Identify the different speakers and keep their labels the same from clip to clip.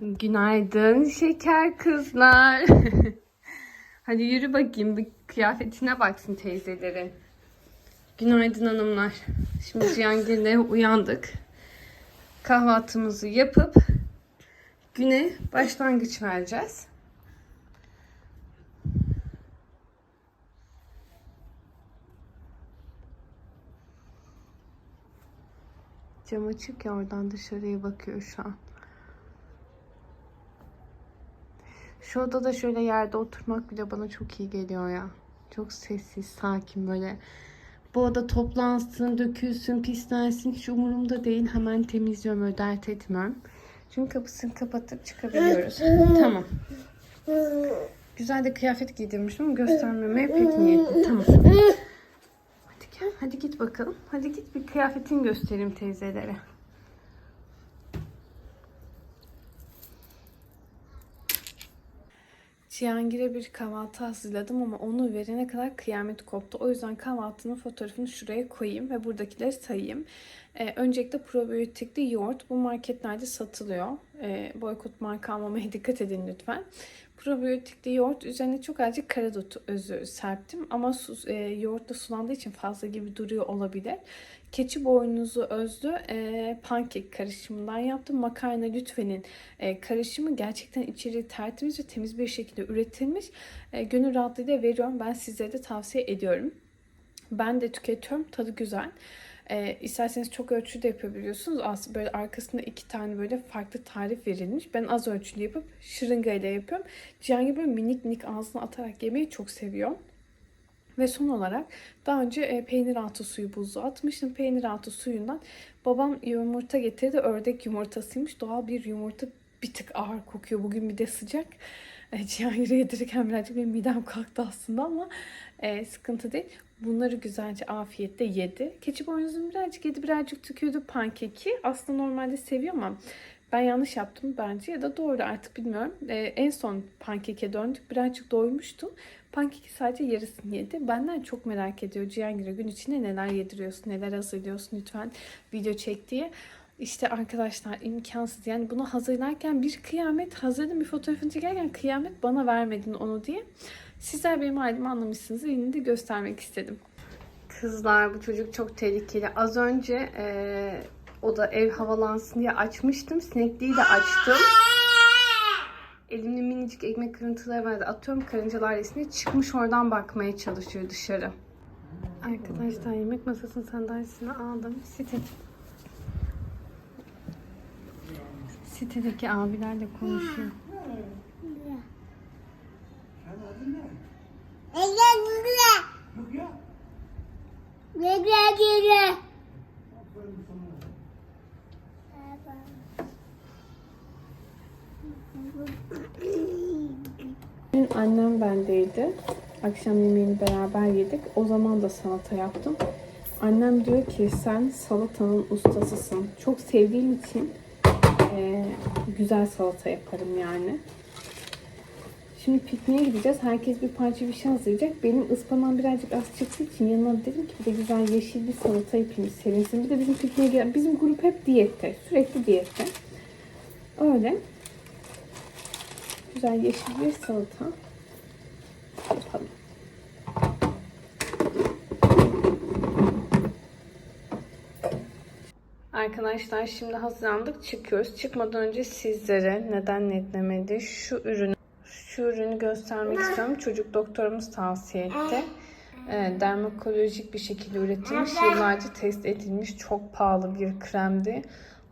Speaker 1: Günaydın şeker kızlar. Hadi yürü bakayım bir kıyafetine baksın teyzelerin. Günaydın hanımlar. Şimdi Cihangir'le uyandık. Kahvaltımızı yapıp güne başlangıç vereceğiz. Cam açık ya oradan dışarıya bakıyor şu an. Şu odada şöyle yerde oturmak bile bana çok iyi geliyor ya. Çok sessiz, sakin böyle. Bu oda toplansın, dökülsün, pislensin hiç umurumda değil. Hemen temizliyorum, öyle dert etmem. Çünkü kapısını kapatıp çıkabiliyoruz. tamam. Güzel de kıyafet giydirmişim ama göstermemeye pek niyetli. Tamam. Hadi gel, hadi git bakalım. Hadi git bir kıyafetini göstereyim teyzelere. Cihangir'e bir kahvaltı hazırladım ama onu verene kadar kıyamet koptu. O yüzden kahvaltının fotoğrafını şuraya koyayım ve buradakileri sayayım. Ee, öncelikle probiyotikli yoğurt. Bu marketlerde satılıyor. Ee, boykot marka almamaya dikkat edin lütfen. Probiyotikli yoğurt üzerine çok azıcık karadut özü serptim. Ama su, e, yoğurtla sulandığı için fazla gibi duruyor olabilir. Keçi boynuzu özlü e, pankek karışımından yaptım. Makarna lütfenin e, karışımı gerçekten içeriği tertemiz ve temiz bir şekilde üretilmiş. E, gönül rahatlığıyla veriyorum. Ben sizlere de tavsiye ediyorum. Ben de tüketiyorum. Tadı güzel. E, isterseniz çok ölçüde yapabiliyorsunuz. Aslında böyle arkasında iki tane böyle farklı tarif verilmiş. Ben az ölçülü yapıp şırınga ile yapıyorum. Cihangir böyle minik minik ağzına atarak yemeyi çok seviyor. Ve son olarak daha önce e, peynir altı suyu buzluğa atmıştım. Peynir altı suyundan babam yumurta getirdi. Ördek yumurtasıymış. Doğal bir yumurta bir tık ağır kokuyor. Bugün bir de sıcak. E, Cihangir'e yedirirken birazcık benim midem kalktı aslında ama e, sıkıntı değil. Bunları güzelce afiyetle yedi. Keçi boynuzunu birazcık yedi, birazcık tükürdü pankeki. Aslında normalde seviyor ama ben yanlış yaptım bence ya da doğru artık bilmiyorum. E, en son pankeke döndük. Birazcık doymuştum. Pankeki sadece yarısını yedi. Benden çok merak ediyor Cihangir'e gün içinde neler yediriyorsun, neler hazırlıyorsun lütfen video çek diye. İşte arkadaşlar imkansız yani bunu hazırlarken bir kıyamet hazırladım bir fotoğrafını çekerken kıyamet bana vermedin onu diye. Sizler benim halimi anlamışsınız yine de göstermek istedim. Kızlar bu çocuk çok tehlikeli. Az önce eee, o da ev havalansın diye açmıştım. Sinekliği de açtım. Elimde minicik ekmek kırıntıları vardı. Atıyorum karıncalar resmine çıkmış oradan bakmaya çalışıyor dışarı. Arkadaşlar yemek masasının sandalyesini aldım. Site. Sitedeki abilerle konuşuyor. Dün annem bendeydi. Akşam yemeğini beraber yedik. O zaman da salata yaptım. Annem diyor ki sen salatanın ustasısın. Çok sevdiğim için eee, güzel salata yaparım yani. Şimdi pikniğe gideceğiz. Herkes bir parça bir şey hazırlayacak. Benim ıspanağım birazcık az çıktığı için yanına dedim ki bir de güzel yeşil bir salata yapayım sevinsin. Bir de bizim pikniğe gelen, bizim grup hep diyette. Sürekli diyette. Öyle. Güzel yeşil bir salata yapalım. Arkadaşlar şimdi hazırlandık çıkıyoruz. Çıkmadan önce sizlere neden netlemedi şu ürünü şu ürünü göstermek istiyorum. Çocuk doktorumuz tavsiye etti. Ee, dermakolojik bir şekilde üretilmiş, yıllarca test edilmiş çok pahalı bir kremdi.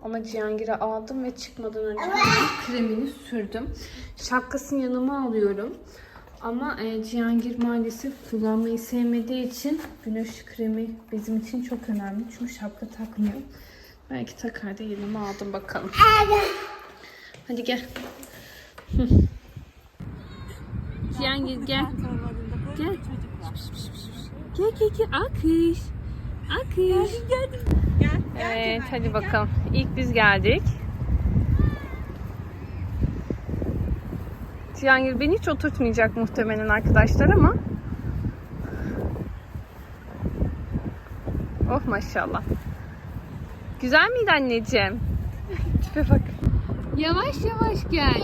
Speaker 1: Ama Cihangir'e aldım ve çıkmadan önce kremini sürdüm. Şapkasını yanıma alıyorum. Ama e, Cihangir maalesef kullanmayı sevmediği için güneş kremi bizim için çok önemli. Çünkü şapka takmıyor. Belki takar da yanıma aldım bakalım. Hadi gel. Hı. Cihangir gel. Gel. Gel gel gel. Akış. Akış. Evet hadi bakalım. İlk biz geldik. Cihangir beni hiç oturtmayacak muhtemelen arkadaşlar ama. Oh maşallah. Güzel miydi anneciğim? Tipe bak. Yavaş yavaş gel.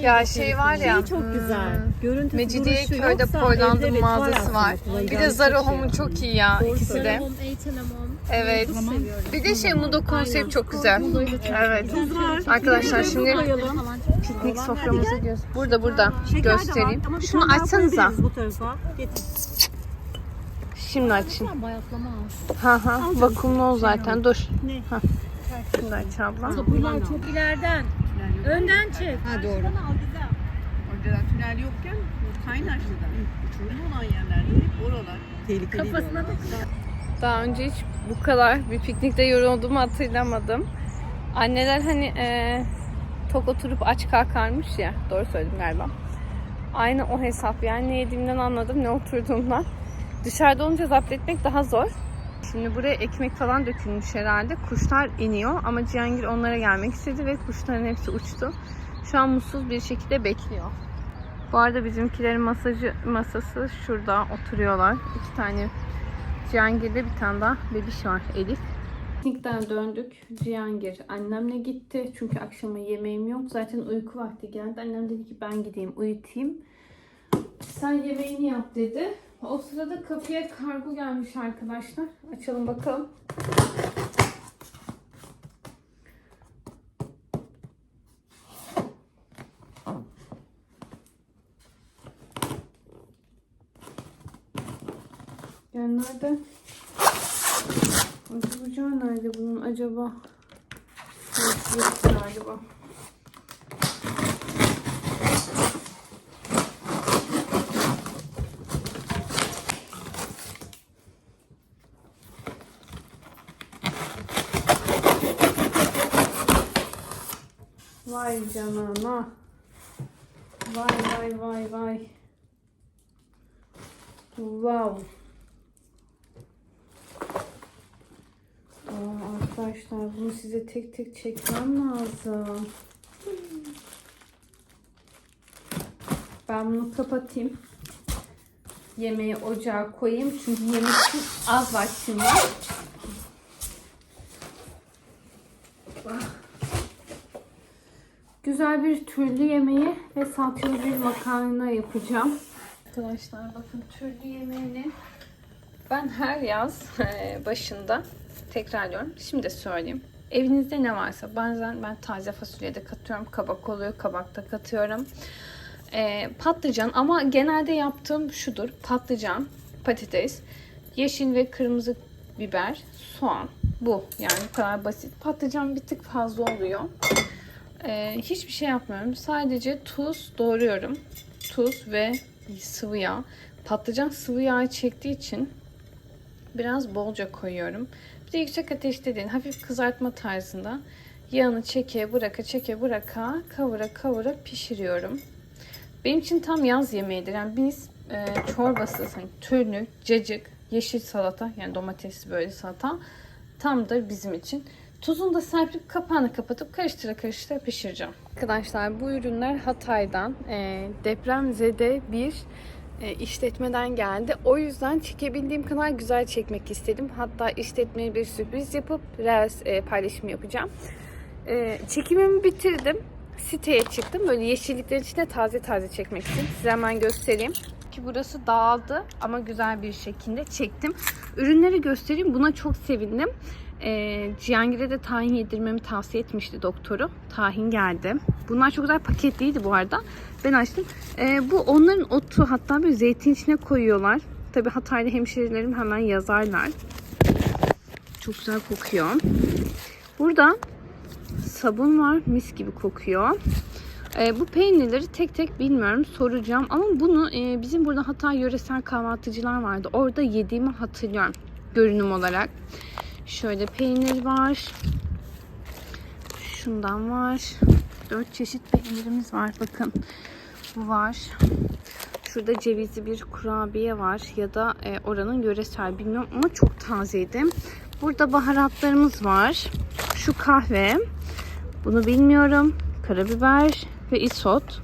Speaker 1: Ya şey var ya.
Speaker 2: Şey çok
Speaker 1: hmm,
Speaker 2: güzel. Görüntüsü
Speaker 1: Mecidiye
Speaker 2: duruşu
Speaker 1: köyde
Speaker 2: yoksa
Speaker 1: Portland'ın
Speaker 2: evde evet
Speaker 1: mağazası var.
Speaker 2: kullanacağımız
Speaker 1: Bir de Zara
Speaker 2: şey
Speaker 1: Home'un çok iyi ya
Speaker 2: Doğru
Speaker 1: ikisi de. Evet. Bir de şey Mudo konsept çok güzel. Evet. Arkadaşlar şimdi piknik soframızı göz. Burada burada
Speaker 2: var
Speaker 1: göstereyim. Şunu açsanıza. Şimdi açayım.
Speaker 3: Bayatlama.
Speaker 1: Ha ha. Vakumlu o zaten. Dur.
Speaker 2: Ne?
Speaker 1: Ha. Şimdi aç abla.
Speaker 3: Bunlar çok ileriden. Önden çık.
Speaker 2: Ha doğru.
Speaker 4: Orada tünel yokken Kaynaşlı'da uçurum olan yerlerde hep oralar.
Speaker 2: Tehlikeli.
Speaker 3: Kafasına da
Speaker 1: Daha önce hiç bu kadar bir piknikte yorulduğumu hatırlamadım. Anneler hani e, tok oturup aç kalkarmış ya. Doğru söyledim galiba. Aynı o hesap yani ne yediğimden anladım ne oturduğumdan. Dışarıda olunca zapt etmek daha zor. Şimdi buraya ekmek falan dökülmüş herhalde. Kuşlar iniyor ama Cihangir onlara gelmek istedi ve kuşların hepsi uçtu. Şu an mutsuz bir şekilde bekliyor. Bu arada bizimkilerin masajı masası şurada oturuyorlar. İki tane Cihangir'de bir tane daha bebiş var Elif. Piknikten döndük. Cihangir annemle gitti. Çünkü akşama yemeğim yok. Zaten uyku vakti geldi. Annem dedi ki ben gideyim uyutayım. Sen yemeğini yap dedi. O sırada kapıya kargo gelmiş arkadaşlar. Açalım bakalım. Yani nerede? Bucağı nerede bunun acaba? Yok galiba. Vay canına. Vay vay vay vay. Wow. Aa, arkadaşlar bunu size tek tek çekmem lazım. Ben bunu kapatayım. Yemeği ocağa koyayım. Çünkü yemek az vaktim var. Güzel bir türlü yemeği ve salçalı bir makarna yapacağım. Arkadaşlar bakın türlü yemeğini ben her yaz eee, başında tekrarlıyorum. Şimdi de söyleyeyim. Evinizde ne varsa bazen ben taze fasulye de katıyorum. Kabak oluyor. Kabak da katıyorum. Eee, patlıcan ama genelde yaptığım şudur. Patlıcan, patates, yeşil ve kırmızı biber, soğan. Bu yani bu kadar basit. Patlıcan bir tık fazla oluyor. Eee, hiçbir şey yapmıyorum. Sadece tuz doğruyorum. Tuz ve sıvı yağ. Patlıcan sıvı yağ çektiği için biraz bolca koyuyorum. Bir de yüksek ateşte değil, hafif kızartma tarzında yağını çeke bıraka çeke bıraka kavura kavura pişiriyorum. Benim için tam yaz yemeğidir. Yani biz e, çorbası, hani türlü, cacık, yeşil salata yani domatesli böyle salata tamdır bizim için. Tuzunu da serpip kapağını kapatıp karıştıra karıştıra pişireceğim. Arkadaşlar bu ürünler Hatay'dan e, depremzede bir e, işletmeden geldi. O yüzden çekebildiğim kadar güzel çekmek istedim. Hatta işletmeye bir sürpriz yapıp Reels e, paylaşım yapacağım. E, çekimimi bitirdim. Siteye çıktım. Böyle yeşilliklerin içinde taze taze çekmek için. Size hemen göstereyim. Ki burası dağıldı ama güzel bir şekilde çektim. Ürünleri göstereyim. Buna çok sevindim. E, Cihangir'e de tahin yedirmemi tavsiye etmişti doktoru. Tahin geldi. Bunlar çok güzel paketliydi bu arada. Ben açtım. E, bu onların otu hatta bir zeytin içine koyuyorlar. Tabi Hataylı hemşerilerim hemen yazarlar. Çok güzel kokuyor. Burada sabun var. Mis gibi kokuyor. E, bu peynirleri tek tek bilmiyorum soracağım ama bunu e, bizim burada Hatay yöresel kahvaltıcılar vardı. Orada yediğimi hatırlıyorum görünüm olarak. Şöyle peynir var. Şundan var. Dört çeşit peynirimiz var. Bakın bu var. Şurada cevizli bir kurabiye var ya da e, oranın yöresel bilmiyorum ama çok tazeydi. Burada baharatlarımız var. Şu kahve. Bunu bilmiyorum. Karabiber ve isot.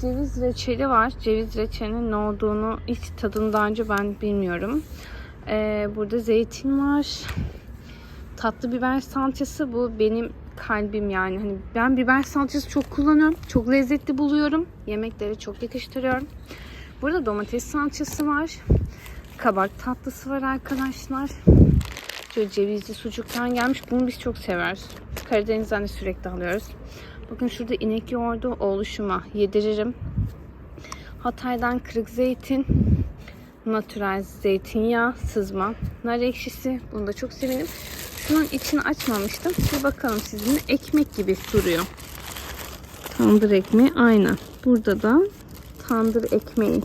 Speaker 1: Ceviz reçeli var. Ceviz reçelinin ne olduğunu hiç tadını daha önce ben bilmiyorum. Ee, burada zeytin var. Tatlı biber salçası bu benim kalbim yani. Hani ben biber salçası çok kullanıyorum. Çok lezzetli buluyorum. Yemeklere çok yakıştırıyorum. Burada domates salçası var. Kabak tatlısı var arkadaşlar. Şöyle cevizli sucuktan gelmiş. Bunu biz çok severiz. Karadeniz'den de sürekli alıyoruz. Bakın şurada inek yoğurdu oluşuma yediririm. Hatay'dan kırık zeytin, natürel zeytinyağı, sızma, nar ekşisi. Bunu da çok severim. Şunun içini açmamıştım. Bir bakalım sizinle ekmek gibi duruyor. Tandır ekmeği aynen. Burada da tandır ekmeği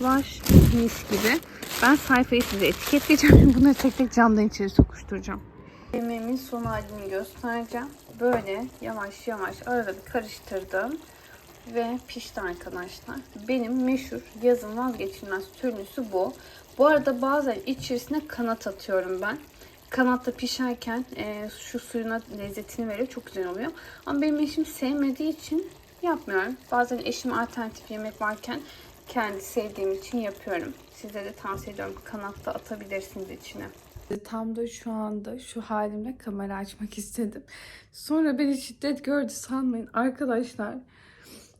Speaker 1: var. Mis gibi. Ben sayfayı size etiketleyeceğim. Bunları tek tek camdan içeri sokuşturacağım. Yemeğimin son halini göstereceğim. Böyle yavaş yavaş arada bir karıştırdım. Ve pişti arkadaşlar. Benim meşhur yazın vazgeçilmez türlüsü bu. Bu arada bazen içerisine kanat atıyorum ben. Kanatta pişerken e, şu suyuna lezzetini veriyor. Çok güzel oluyor. Ama benim eşim sevmediği için yapmıyorum. Bazen eşim alternatif yemek varken kendi sevdiğim için yapıyorum. Size de tavsiye ediyorum. Kanatta atabilirsiniz içine. Tam da şu anda şu halimle kamera açmak istedim. Sonra beni şiddet gördü sanmayın. Arkadaşlar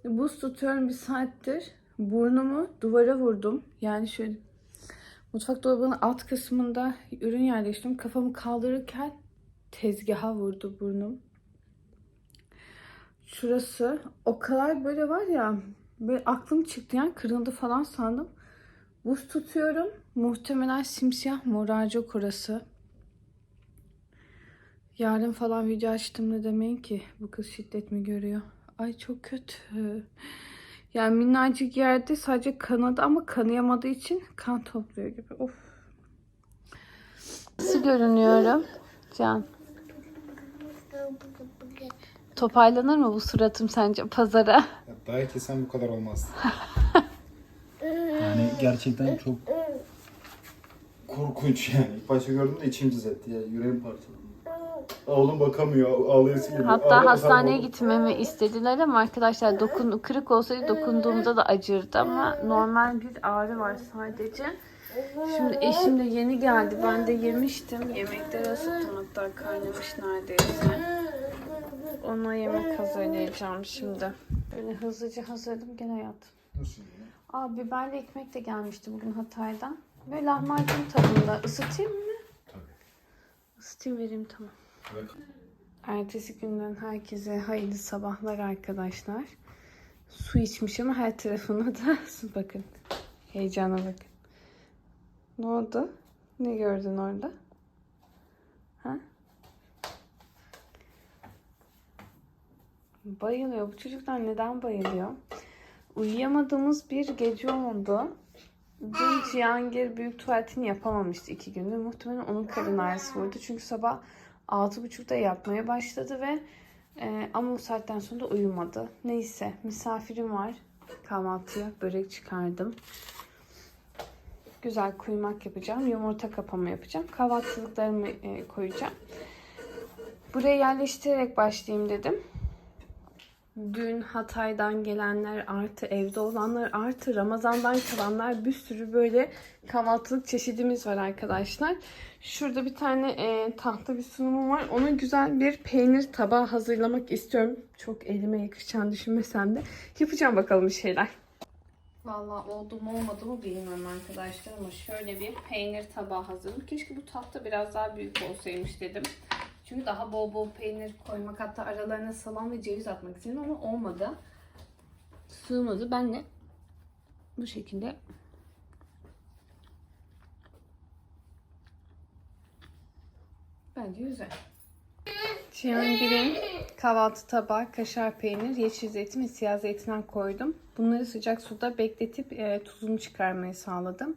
Speaker 1: buz tutuyorum bir saattir. Burnumu duvara vurdum. Yani şöyle mutfak dolabının alt kısmında ürün yerleştirdim. Kafamı kaldırırken tezgaha vurdu burnum. Şurası o kadar böyle var ya böyle aklım çıktı yani kırıldı falan sandım. Buz tutuyorum. Muhtemelen simsiyah morarcık orası. Yarın falan video açtığımda demeyin ki bu kız şiddet mi görüyor. Ay çok kötü. Yani minnacık yerde sadece kanadı ama kanayamadığı için kan topluyor gibi. Of. Nasıl görünüyorum Can? Toparlanır mı bu suratım sence pazara?
Speaker 5: Ya Dayak yesen bu kadar olmaz. yani gerçekten çok korkunç yani. İlk başta gördüğümde içim cız etti ya. Yüreğim parçalandı. Oğlum bakamıyor. Ağlayası geliyor.
Speaker 1: Hatta
Speaker 5: Ağlama,
Speaker 1: hastaneye
Speaker 5: tamam.
Speaker 1: gitmemi istediler ama arkadaşlar dokun kırık olsaydı dokunduğumda da acırdı ama normal bir ağrı var sadece. Şimdi eşim de yeni geldi. Ben de yemiştim. Yemekleri ısıttım hatta kaynamış neredeyse. Ona yemek hazırlayacağım şimdi. Böyle hızlıca hazırladım gel hayatım.
Speaker 5: Nasıl yani?
Speaker 1: Aa biberli ekmek de gelmişti bugün Hatay'dan. Ve lahmacun tadında. Isıtayım mı?
Speaker 5: Tabii.
Speaker 1: Isıtayım vereyim tamam. Ertesi günden herkese hayırlı sabahlar arkadaşlar. Su içmiş ama her tarafına da su bakın. Heyecana bakın. Ne oldu? Ne gördün orada? Ha? Bayılıyor. Bu çocuklar neden bayılıyor? Uyuyamadığımız bir gece oldu. Dün Cihangir büyük tuvaletini yapamamıştı iki gündür. Muhtemelen onun karın ağrısı vurdu. Çünkü sabah 6.30'da yapmaya başladı ve e, ama bu saatten sonra da uyumadı. Neyse misafirim var. Kahvaltıya börek çıkardım. Güzel kuymak yapacağım. Yumurta kapama yapacağım. Kahvaltılıklarımı e, koyacağım. Buraya yerleştirerek başlayayım dedim. Dün Hatay'dan gelenler artı evde olanlar artı Ramazan'dan kalanlar bir sürü böyle kahvaltılık çeşidimiz var arkadaşlar. Şurada bir tane e, tahta bir sunumum var. Ona güzel bir peynir tabağı hazırlamak istiyorum. Çok elime yakışacağını düşünmesem de. Yapacağım bakalım bir şeyler. Vallahi oldu mu olmadı mı bilmiyorum arkadaşlar ama şöyle bir peynir tabağı hazırladım. Keşke bu tahta biraz daha büyük olsaymış dedim. Çünkü daha bol bol peynir koymak hatta aralarına salam ve ceviz atmak istedim ama olmadı. Sığmadı. Ben de bu şekilde Bence güzel. Cihangir'in kahvaltı tabağı, kaşar peynir, yeşil zeytin ve siyah zeytinden koydum. Bunları sıcak suda bekletip e, tuzunu çıkarmayı sağladım.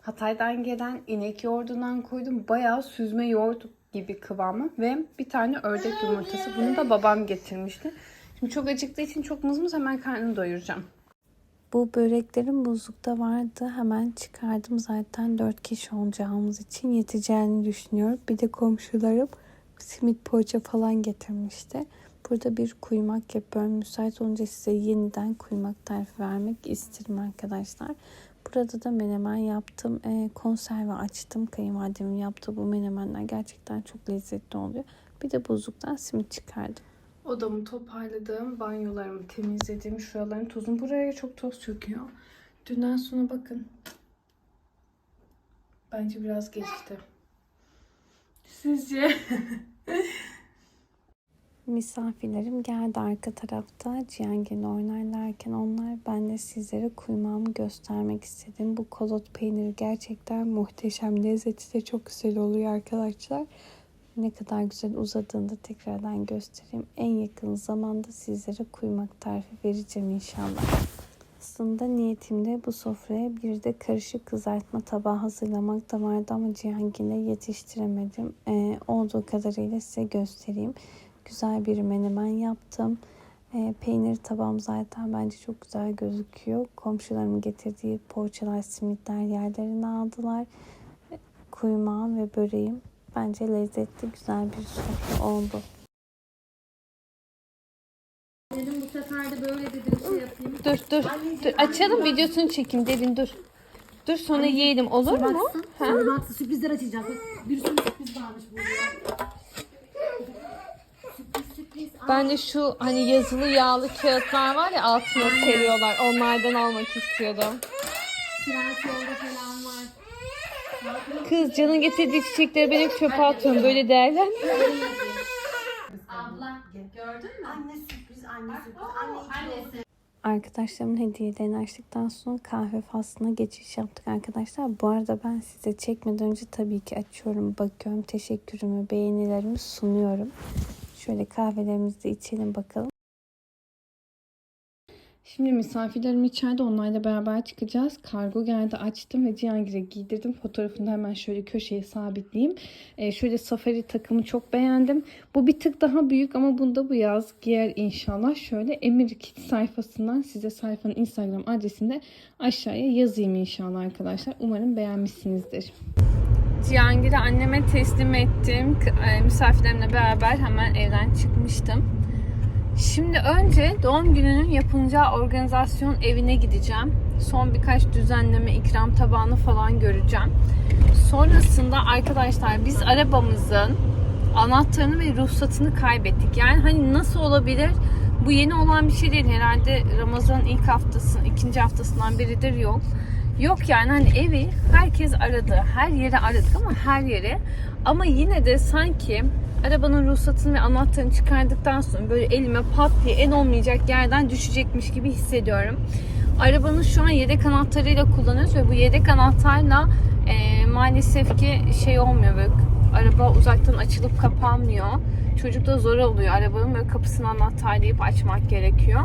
Speaker 1: Hatay'dan gelen inek yoğurdundan koydum. Bayağı süzme yoğurt gibi kıvamı ve bir tane ördek yumurtası. Bunu da babam getirmişti. Şimdi çok acıktığı için çok mızmız hemen karnını doyuracağım.
Speaker 6: Bu böreklerim buzlukta vardı. Hemen çıkardım zaten 4 kişi olacağımız için yeteceğini düşünüyorum. Bir de komşularım simit poğaça falan getirmişti. Burada bir kuymak yapıyorum. Müsait olunca size yeniden kuymak tarifi vermek isterim arkadaşlar. Burada da menemen yaptım. E, konserve açtım. Kayınvalidemin yaptığı bu menemenler gerçekten çok lezzetli oluyor.
Speaker 1: Bir de buzluktan simit çıkardım.
Speaker 4: Odamı toparladım, banyolarımı temizledim, şuraların tozunu. Buraya çok toz çöküyor. Dünden sonra bakın. Bence biraz geçti. Sizce?
Speaker 1: Misafirlerim geldi arka tarafta. Cihangir'le oynarlarken onlar ben de sizlere kuymağımı göstermek istedim. Bu kolot peyniri gerçekten muhteşem. Lezzeti de çok güzel oluyor arkadaşlar. Ne kadar güzel uzadığında tekrardan göstereyim. En yakın zamanda sizlere kuymak tarifi vereceğim inşallah. Aslında niyetimde bu sofraya bir de karışık kızartma tabağı hazırlamak da vardı ama Cihangir'le yetiştiremedim. Ee, olduğu kadarıyla size göstereyim. Güzel bir menemen yaptım. Ee, peynir tabağım zaten bence çok güzel gözüküyor. Komşularımın getirdiği poğaçalar, simitler yerlerini aldılar. Ee, Kuymağım ve böreğim bence lezzetli güzel bir sofra oldu.
Speaker 3: Dedim bu sefer de böyle dedim şey yapayım.
Speaker 4: dur dur. dur. Açalım videosunu çekeyim derin dur. Dur sonra yiyelim olur mu?
Speaker 3: Baksın. Sonra baksın sürprizler açacağız. Bir sürü sürpriz varmış burada. Sürpriz sürpriz.
Speaker 4: Ben de şu hani yazılı yağlı kağıtlar var ya altına seriyorlar. Onlardan almak istiyordum.
Speaker 3: Prens yolda falan var.
Speaker 4: Kız canın getirdiği çiçekleri ben hep çöpe atıyorum. Böyle değerlen.
Speaker 3: Abla gördün mü?
Speaker 7: Anne sürpriz, anne sürpriz. Anne
Speaker 3: Annesi.
Speaker 1: Arkadaşlarımın hediyelerini açtıktan sonra kahve faslına geçiş yaptık arkadaşlar. Bu arada ben size çekmeden önce tabii ki açıyorum, bakıyorum, teşekkürümü, beğenilerimi sunuyorum. Şöyle kahvelerimizi içelim bakalım. Şimdi misafirlerim içeride onlarla beraber çıkacağız. Kargo geldi açtım ve Cihangir'e giydirdim. Fotoğrafını da hemen şöyle köşeye sabitleyeyim. Ee, şöyle safari takımı çok beğendim. Bu bir tık daha büyük ama bunda bu yaz giyer inşallah. Şöyle Emir Kit sayfasından size sayfanın Instagram adresinde aşağıya yazayım inşallah arkadaşlar. Umarım beğenmişsinizdir. Cihangir'i anneme teslim ettim. E, Misafirlerimle beraber hemen evden çıkmıştım. Şimdi önce doğum gününün yapılacağı organizasyon evine gideceğim. Son birkaç düzenleme, ikram tabağını falan göreceğim. Sonrasında arkadaşlar biz arabamızın anahtarını ve ruhsatını kaybettik. Yani hani nasıl olabilir? Bu yeni olan bir şey değil. Herhalde Ramazan'ın ilk haftası, ikinci haftasından beridir yok. Yok yani hani evi herkes aradı. Her yere aradık ama her yere. Ama yine de sanki arabanın ruhsatını ve anahtarını çıkardıktan sonra böyle elime pat diye en olmayacak yerden düşecekmiş gibi hissediyorum. Arabanın şu an yedek anahtarıyla kullanıyoruz ve bu yedek anahtarla e, maalesef ki şey olmuyor böyle araba uzaktan açılıp kapanmıyor. Çocukta zor oluyor. Arabanın böyle kapısını anahtarlayıp açmak gerekiyor.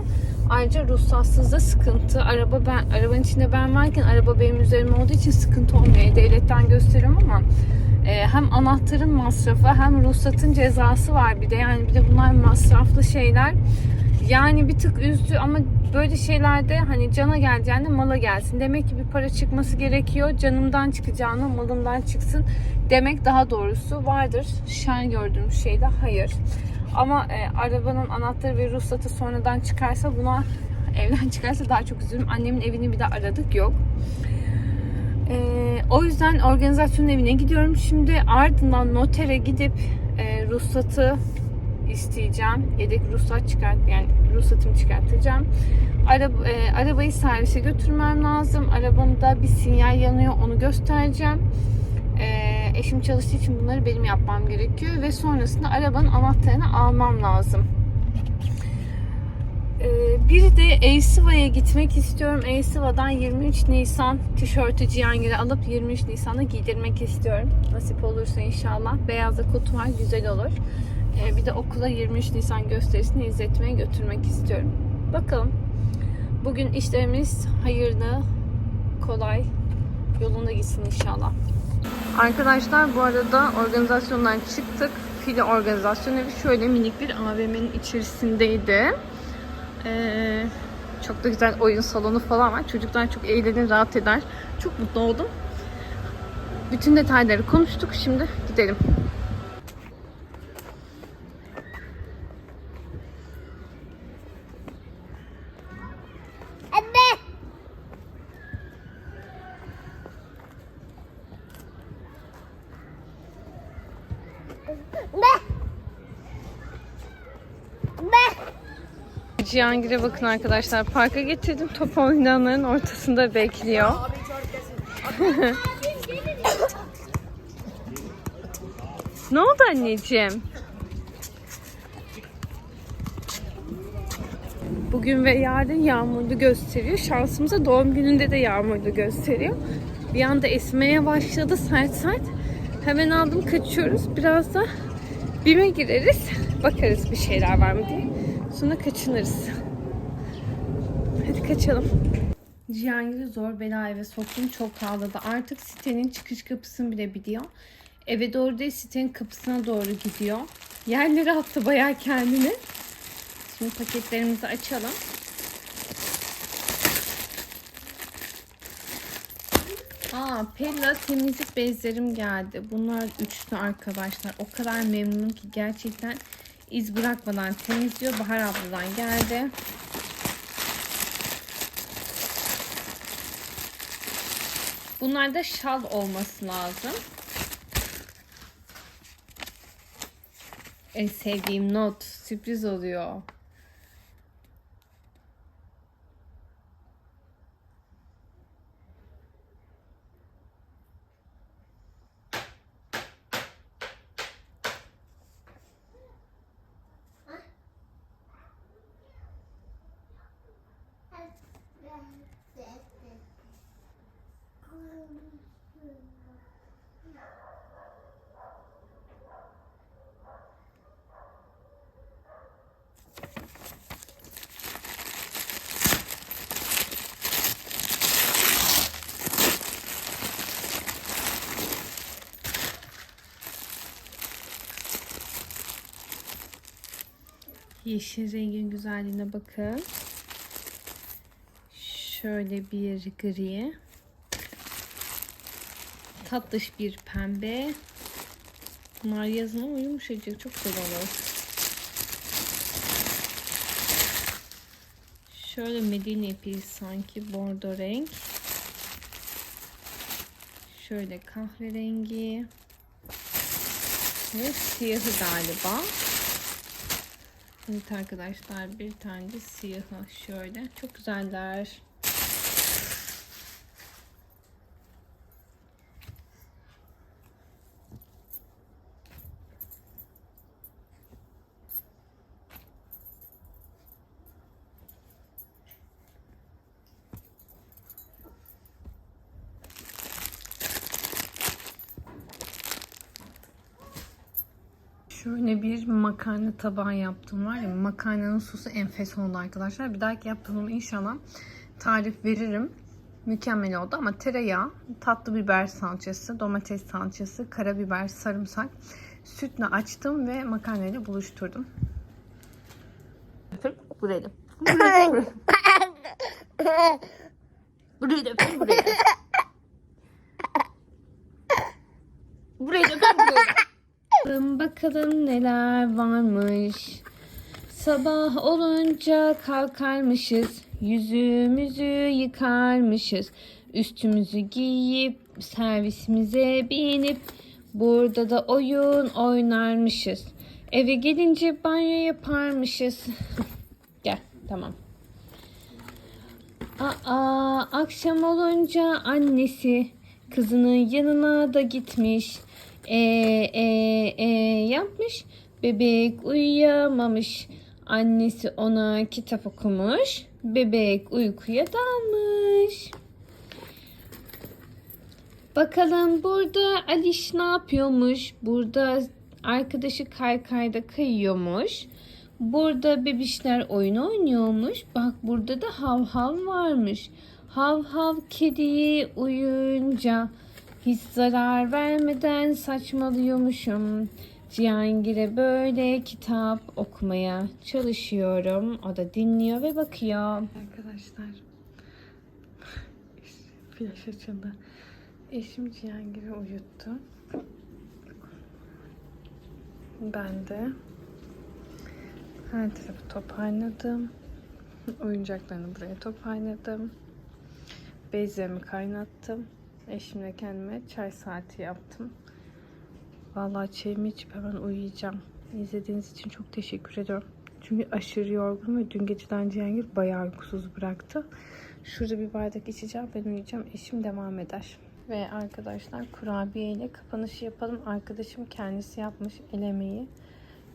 Speaker 1: Ayrıca ruhsatsız da sıkıntı. Araba ben arabanın içinde ben varken araba benim üzerimde olduğu için sıkıntı olmuyor. Devletten gösteriyorum ama e, hem anahtarın masrafı hem ruhsatın cezası var bir de. Yani bir de bunlar masraflı şeyler. Yani bir tık üzdü ama böyle şeylerde hani cana geleceğine mala gelsin. Demek ki bir para çıkması gerekiyor. Canımdan çıkacağına malımdan çıksın demek daha doğrusu vardır. Şen gördüğümüz şeyde hayır. Ama e, arabanın anahtarı ve ruhsatı sonradan çıkarsa buna evden çıkarsa daha çok üzülürüm. Annemin evini bir de aradık yok. E, o yüzden organizasyon evine gidiyorum. Şimdi ardından notere gidip e, ruhsatı isteyeceğim. Yedek ruhsat çıkart yani ruhsatımı çıkartacağım. Araba, e, arabayı servise götürmem lazım. Arabamda bir sinyal yanıyor onu göstereceğim. Eşim çalıştığı için bunları benim yapmam gerekiyor ve sonrasında arabanın anahtarını almam lazım. E, bir de Eysiva'ya gitmek istiyorum. Eysiva'dan 23 Nisan tişörtü Cihangir'e alıp 23 Nisan'da giydirmek istiyorum. Nasip olursa inşallah. Beyaz da kutu var güzel olur. E, bir de okula 23 Nisan gösterisini izletmeye götürmek istiyorum. Bakalım. Bugün işlerimiz hayırlı, kolay, yolunda gitsin inşallah. Arkadaşlar bu arada organizasyondan çıktık. Fili organizasyonu evi şöyle minik bir AVM'nin içerisindeydi. Ee, çok da güzel oyun salonu falan var. Çocuklar çok eğlenir, rahat eder. Çok mutlu oldum. Bütün detayları konuştuk. Şimdi gidelim. Cihangir'e bakın arkadaşlar. Parka getirdim. Top oynayanların ortasında bekliyor. ne oldu anneciğim? Bugün ve yarın yağmurlu gösteriyor. Şansımıza doğum gününde de yağmurlu gösteriyor. Bir anda esmeye başladı sert sert. Hemen aldım kaçıyoruz. Biraz da BİM'e gireriz. Bakarız bir şeyler var mı diye. Sonra kaçınırız. Hadi kaçalım. Cihangir'i zor bela eve soktum. Çok pahalıdı. Artık sitenin çıkış kapısını bile biliyor. Eve doğru değil sitenin kapısına doğru gidiyor. Yerlere attı bayağı kendini. Şimdi paketlerimizi açalım. Aa, Pella temizlik bezlerim geldi. Bunlar üçlü arkadaşlar. O kadar memnunum ki gerçekten iz bırakmadan temizliyor. Bahar abladan geldi. Bunlarda şal olması lazım. En sevdiğim not. Sürpriz oluyor. Yeşil rengin güzelliğine bakın. Şöyle bir gri. Tatlış bir pembe. Bunlar yazın ama yumuşacık. Çok güzel olur. Şöyle Medine ipi sanki bordo renk. Şöyle kahverengi. Ve siyahı galiba. Evet arkadaşlar bir tane de siyahı şöyle. Çok güzeller. Şöyle bir makarna tabağı yaptım var ya makarnanın sosu enfes oldu arkadaşlar. Bir dahaki yaptığımda inşallah tarif veririm. Mükemmel oldu ama tereyağı, tatlı biber salçası, domates salçası, karabiber, sarımsak, sütle açtım ve makarnayla buluşturdum. Buraya da. Buraya da buraya. Buraya da buraya. Bakalım neler varmış. Sabah olunca kalkarmışız. Yüzümüzü yıkarmışız. Üstümüzü giyip servisimize binip burada da oyun oynarmışız. Eve gelince banyo yaparmışız. Gel tamam. Aa, akşam olunca annesi kızının yanına da gitmiş. E, e, e yapmış. Bebek uyuyamamış. Annesi ona kitap okumuş. Bebek uykuya dalmış. Bakalım burada Aliş ne yapıyormuş? Burada arkadaşı kaykayda kayıyormuş. Burada bebişler oyun oynuyormuş. Bak burada da hav hav varmış. Hav hav kediyi uyunca hiç zarar vermeden saçmalıyormuşum. Cihangir'e böyle kitap okumaya çalışıyorum. O da dinliyor ve bakıyor. Arkadaşlar flash açıldı. Eşim Cihangir'i uyuttu. Ben de her tarafı toparladım. Oyuncaklarını buraya toparladım. Bezlerimi kaynattım. Eşimle kendime çay saati yaptım. Vallahi çayımı içip hemen uyuyacağım. İzlediğiniz için çok teşekkür ediyorum. Çünkü aşırı yorgunum ve dün geceden Cihangir bayağı uykusuz bıraktı. Şurada bir bardak içeceğim. Ben uyuyacağım. Eşim devam eder. Ve arkadaşlar kurabiye ile kapanışı yapalım. Arkadaşım kendisi yapmış el emeği.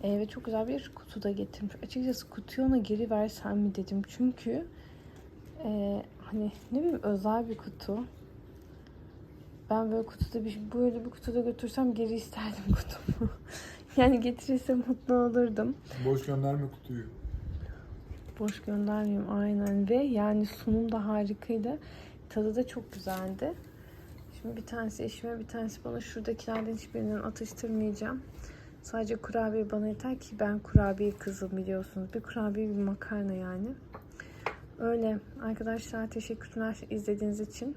Speaker 1: Ee, ve çok güzel bir kutu da getirmiş. Açıkçası kutuyu ona geri versem mi dedim. Çünkü e, hani ne bileyim özel bir kutu. Ben böyle kutuda bir böyle bir kutuda götürsem geri isterdim kutumu. yani getirirse mutlu olurdum.
Speaker 8: Boş gönderme kutuyu.
Speaker 1: Boş göndermiyorum aynen ve yani sunum da harikaydı. Tadı da çok güzeldi. Şimdi bir tanesi eşime bir tanesi bana şuradakilerden hiçbirinden atıştırmayacağım. Sadece kurabiye bana yeter ki ben kurabiye kızım biliyorsunuz. Bir kurabiye bir makarna yani. Öyle arkadaşlar teşekkürler izlediğiniz için.